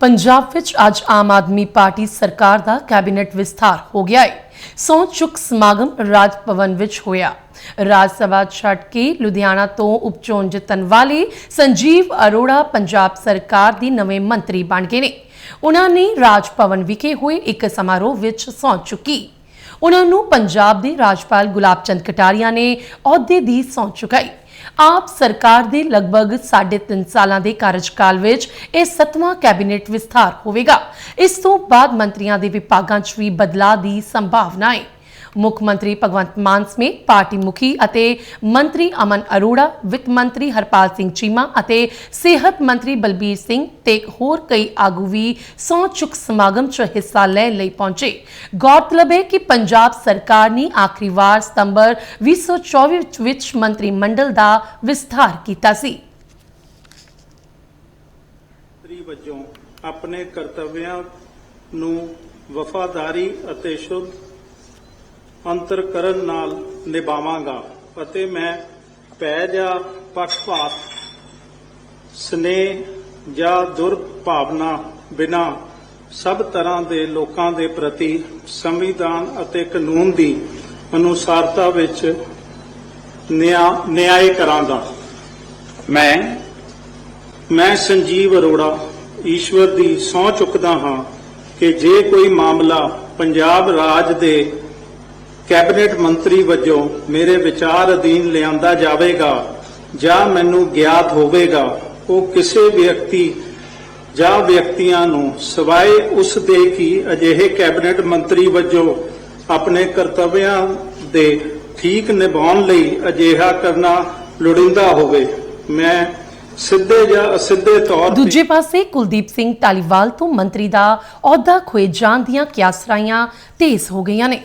ਪੰਜਾਬ ਵਿੱਚ ਅੱਜ ਆਮ ਆਦਮੀ ਪਾਰਟੀ ਸਰਕਾਰ ਦਾ ਕੈਬਨਿਟ ਵਿਸਥਾਰ ਹੋ ਗਿਆ ਹੈ ਸਹੁੰ ਚੁੱਕ ਸਮਾਗਮ ਰਾਜ ਭਵਨ ਵਿੱਚ ਹੋਇਆ। ਰਾਜ ਸਭਾ ਛੱਡ ਕੇ ਲੁਧਿਆਣਾ ਤੋਂ ਉਪਚੋਣ ਜਿੱਤਣ ਵਾਲੇ ਸੰਜੀਵ ਅਰੋੜਾ ਪੰਜਾਬ ਸਰਕਾਰ ਦੀ ਨਵੇਂ ਮੰਤਰੀ ਬਣ ਗਏ ਨੇ। ਉਹਨਾਂ ਨੇ ਰਾਜ ਭਵਨ ਵਿਖੇ ਹੋਏ ਇੱਕ ਸਮਾਰੋਹ ਵਿੱਚ ਸਹੁੰ ਚੁੱਕੀ। ਉਹਨਾਂ ਨੂੰ ਪੰਜਾਬ ਦੇ ਰਾਜਪਾਲ ਗੁਲਾਬ ਚੰਦ ਕਟਾਰੀਆ ਨੇ ਅਹੁਦੇ ਦੀ ਸਹੁੰ ਚੁਕਾਈ। ਆਪ ਸਰਕਾਰ ਦੇ ਲਗਭਗ 3.5 ਸਾਲਾਂ ਦੇ ਕਾਰਜਕਾਲ ਵਿੱਚ ਇਹ ਸੱਤਵਾਂ ਕੈਬਨਿਟ ਵਿਸਥਾਰ ਹੋਵੇਗਾ। ਇਸ ਤੋਂ ਬਾਅਦ ਮੰਤਰੀਆਂ ਦੇ ਵਿਭਾਗਾਂ 'ਚ ਵੀ ਬਦਲਾਅ ਦੀ ਸੰਭਾਵਨਾ ਹੈ ਮੁੱਖ ਮੰਤਰੀ ਭਗਵੰਤ ਮਾਨ ਸਮੇਤ ਪਾਰਟੀ ਮੁਖੀ ਅਤੇ ਮੰਤਰੀ ਅਮਨ ਅਰੋੜਾ, ਵਿੱਤ ਮੰਤਰੀ ਹਰਪਾਲ ਸਿੰਘ ਚੀਮਾ ਅਤੇ ਸਿਹਤ ਮੰਤਰੀ ਬਲਬੀਰ ਸਿੰਘ ਤੇ ਹੋਰ ਕਈ ਆਗੂ ਵੀ ਸਹੁੰ ਚੁੱਕ ਸਮਾਗਮ 'ਚ ਹਿੱਸਾ ਲੈਣ ਲਈ ਪਹੁੰਚੇ। ਗੌਰਤਲਬ ਹੈ ਕਿ ਪੰਜਾਬ ਸਰਕਾਰ ਨੇ ਆਖਰੀ ਵਾਰ ਸਤੰਬਰ 2024 ਵਿੱਚ ਮੰਤਰੀ ਮੰਡਲ ਦਾ ਵਿਸਥਾਰ ਕੀਤਾ ਸੀ। ਮੰਤਰੀ ਵਜੋਂ ਆਪਣੇ ਕਰਤੱਵਿਆਂ ਨੂੰ ਵਫਾਦਾਰੀ ਅਤੇ ਸ਼ੁੱਧ ਅੰਤਰ ਕਰਨ ਨਾਲ ਨਿਭਾਵਾਂਗਾ ਅਤੇ ਮੈਂ ਭੈ ਜਾਂ ਪੱਖਪਾਤ ਸਨੇਹ ਜਾਂ ਦੁਰਭਾਵਨਾ ਬਿਨਾ ਸਭ ਤਰ੍ਹਾਂ ਦੇ ਲੋਕਾਂ ਦੇ ਪ੍ਰਤੀ ਸੰਵਿਧਾਨ ਅਤੇ ਕਾਨੂੰਨ ਦੀ ਅਨੁਸਾਰਤਾ ਵਿੱਚ ਨਿਆਂ ਨਿਆਂ ਕਰਾਂਗਾ। ਮੈਂ ਮੈਂ ਸੰਜੀਵ ਅਰੋੜਾ, ਈਸ਼ਵਰ ਦੀ ਸਹੁੰ ਚੁੱਕਦਾ ਹਾਂ ਕਿ ਜੇ ਕੋਈ ਮਾਮਲਾ ਪੰਜਾਬ ਰਾਜ ਦੇ ਕੈਬਨਿਟ ਮੰਤਰੀ ਵਜੋਂ ਮੇਰੇ ਵਿਚਾਰ ਅਧੀਨ ਲਿਆਂਦਾ ਜਾਵੇਗਾ ਜਾਂ ਮੈਨੂੰ ਗਿਆਤ ਹੋਵੇਗਾ, ਉਹ ਕਿਸੇ ਵਿਅਕਤੀ ਜਾਂ ਵਿਅਕਤੀਆਂ ਨੂੰ ਸਿਵਾਏ ਉਸ ਦੇ ਕਿ ਅਜਿਹੇ ਕੈਬਨਿਟ ਮੰਤਰੀ ਵਜੋਂ ਆਪਣੇ ਕਰਤੱਵਿਆਂ ਦੇ ਠੀਕ ਨਿਭਾਉਣ ਲਈ ਅਜਿਹਾ ਕਰਨਾ ਲੋੜੀਂਦਾ ਹੋਵੇ। ਮੈਂ ਸਿੱਧੇ ਜਾਂ ਅਸਿੱਧੇ ਤੌਰ ਤੇ ਦੂਜੇ ਪਾਸੇ ਕੁਲਦੀਪ ਸਿੰਘ ਢਾਲੀਵਾਲ ਤੋਂ ਮੰਤਰੀ ਦਾ ਅਹੁਦਾ ਖੋਏ ਜਾਣ ਦੀਆਂ ਕਿਆਸਰਾਈਆਂ ਤੇਜ਼ ਹੋ ਗਈਆਂ ਨੇ।